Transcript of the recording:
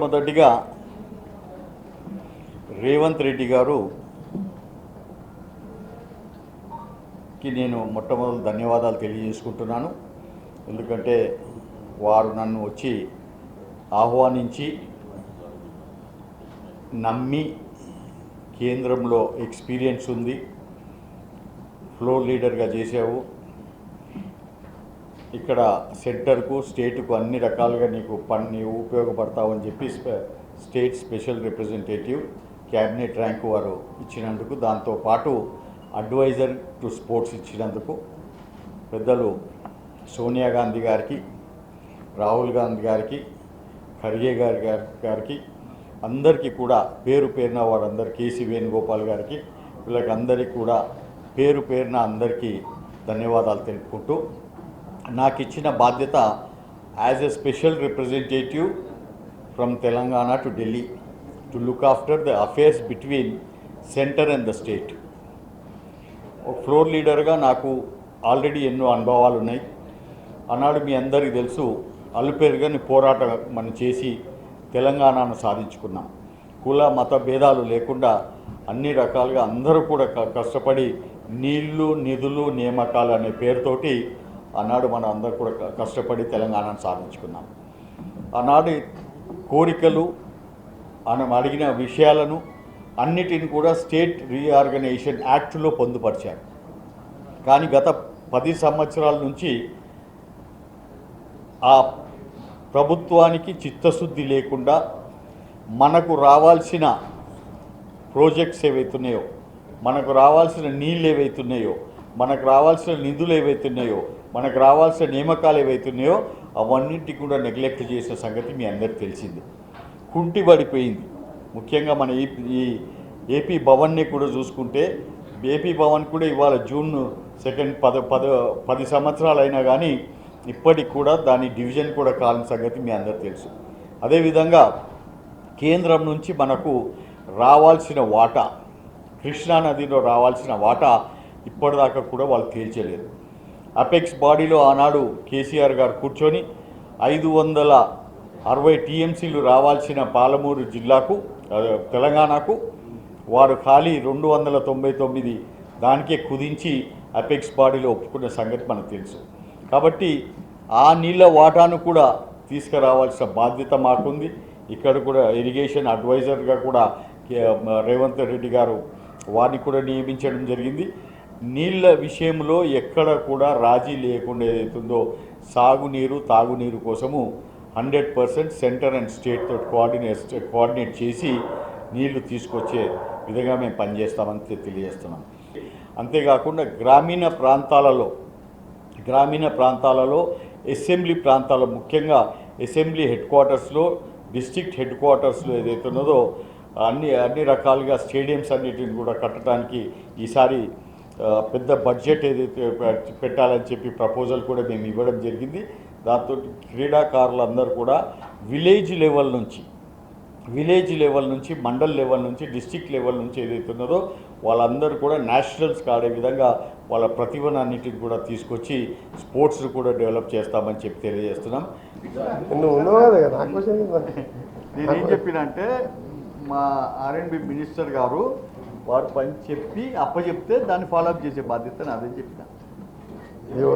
మొట్టమొదటిగా రేవంత్ రెడ్డి గారు కి నేను మొట్టమొదటి ధన్యవాదాలు తెలియజేసుకుంటున్నాను. ఎందుకంటే వారు నన్ను వచ్చి ఆహ్వానించి నమ్మి కేంద్రంలో ఎక్స్పీరియన్స్ ఉంది. ఫ్లోర్ లీడర్గా చేసావు ఇక్కడ సెంటర్కు స్టేట్కు అన్ని రకాలుగా నీకు పని ఉపయోగపడతావు అని చెప్పి స్పె- state special representative cabinet rank వారు ఇచ్చినందుకు దాంతోపాటు అడ్వైజర్ టు స్పోర్ట్స్ ఇచ్చినందుకు పెద్దలు సోనియా గాంధీ గారికి రాహుల్ గాంధీ గారికి ఖర్గే గారి గారి- గారికి అందరికీ కూడా పేరు పేరున వారందరు కేసీ వేణుగోపాల్ గారికి వీళ్ళకి అందరికీ కూడా పేరు పేరున అందరికీ ధన్యవాదాలు తెలుపుకుంటూ నాకు ఇచ్చిన బాధ్యత as a special representative from Telangana to Delhi to look after the affairs between centre and the state. ఒక ఫ్లోర్ లీడర్గా నాకు ఆల్రెడీ ఎన్నో అనుభవాలు ఉన్నాయి ఆనాడు మీ అందరికీ తెలుసు అల్లుపేరుగాని పోరాటం మనం చేసి తెలంగాణను సాధించుకున్నాం. కుల మత భేదాలు లేకుండా అన్ని రకాలుగా అందరూ కూడా క- కష్టపడి నీళ్ళు నిధులు నియామకాలు అనే పేరుతోటి ఆనాడు మనం అందరూ కూడా కష్టపడి తెలంగాణను సాధించుకున్నాం. ఆనాడు కోరికలు మనం అడిగిన విషయాలను అన్నిటిని కూడా స్టేట్ రీఆర్గనైజేషన్ యాక్ట్లో పొందుపరిచారు. కానీ గత పది సంవత్సరాల నుంచి ఆ ప్రభుత్వానికి చిత్తశుద్ధి లేకుండా మనకు రావాల్సిన ప్రాజెక్ట్స్ ఏవైతున్నాయో మనకు రావాల్సిన నీళ్ళు ఏవైతున్నాయో మనకు రావాల్సిన నిధులు ఏవైతున్నాయో మనకు రావాల్సిన నియామకాలు ఏవైతున్నాయో అవన్నింటి కూడా నెగ్లెక్ట్ చేసిన సంగతి మీ అందరికి తెలిసింది. కుంటి పడిపోయింది. ముఖ్యంగా మన ఈ ఈ ఏపీ భవన్ని కూడా చూసుకుంటే ఏపీ భవన్ కూడా ఇవాళ జూన్ సెకండ్ పద పద పది సంవత్సరాలు అయినా కానీ ఇప్పటికి కూడా దాని డివిజన్ కూడా కాలని సంగతి మీ అందరు తెలుసు. అదేవిధంగా కేంద్రం నుంచి మనకు రావాల్సిన వాటా కృష్ణా నదిలో రావాల్సిన వాటా ఇప్పటిదాకా కూడా వాళ్ళు తేల్చలేదు. అపెక్స్ బాడీలో ఆనాడు కేసీఆర్ గారు కూర్చొని ఐదు వందల అరవై టీఎంసీలు రావాల్సిన పాలమూరు జిల్లాకు తెలంగాణకు వారు ఖాళీ రెండు వందల తొంభై తొమ్మిది దానికే కుదించి అపెక్స్ బాడీలో ఒప్పుకున్న సంగతి మనకు తెలుసు. కాబట్టి ఆ నీళ్ళ వాటాను కూడా తీసుకురావాల్సిన బాధ్యత మాకుంది. ఇక్కడ కూడా ఇరిగేషన్ అడ్వైజర్గా కూడా రేవంత్ రెడ్డి గారు వారిని కూడా నియమించడం జరిగింది. నీళ్ళ విషయంలో ఎక్కడ కూడా రాజీ లేకుండా ఏదైతుందో సాగునీరు తాగునీరు కోసము హండ్రెడ్ పర్సెంట్ సెంటర్ అండ్ స్టేట్తో కోఆర్డినేట్ కోఆర్డినేట్ చేసి నీళ్ళు తీసుకొచ్చే విధంగా మేము పనిచేస్తామని తెలియజేస్తున్నాం. అంతేకాకుండా గ్రామీణ ప్రాంతాలలో గ్రామీణ ప్రాంతాలలో అసెంబ్లీ ప్రాంతాల ముఖ్యంగా అసెంబ్లీ హెడ్ క్వార్టర్స్లో డిస్టిక్ట్ హెడ్ క్వార్టర్స్లో ఏదైతే ఉన్నదో అన్ని అన్ని రకాలుగా స్టేడియంస్ అన్నిటిని కూడా కట్టడానికి ఈసారి పెద్ద బడ్జెట్ ఏదైతే పె- పెట్టాలని చెప్పి ప్రపోజల్ కూడా మేము ఇవ్వడం జరిగింది. దాంతో క్రీడాకారులందరూ కూడా విలేజ్ లెవెల్ నుంచి విలేజ్ లెవెల్ నుంచి మండల్ లెవెల్ నుంచి డిస్టిక్ లెవెల్ నుంచి ఏదైతే ఉన్నదో వాళ్ళందరూ కూడా నేషనల్స్కి ఆడే విధంగా వాళ్ళ ప్రతిభను అన్నిటిని కూడా తీసుకొచ్చి స్పోర్ట్స్ కూడా డెవలప్ చేస్తామని చెప్పి తెలియజేస్తున్నాం. నువ్వు ఉన్నావు కదా నాకు క్వశ్చన్ ఏంటంటే నేనేం చెప్పినంటే మా ఆర్ఎండ్బి మినిస్టర్ గారు వారు పని చెప్పి అప్పచెప్తే దాన్ని ఫాలోఅప్ చేసే బాధ్యత నాదని చెప్పిన. ఏమో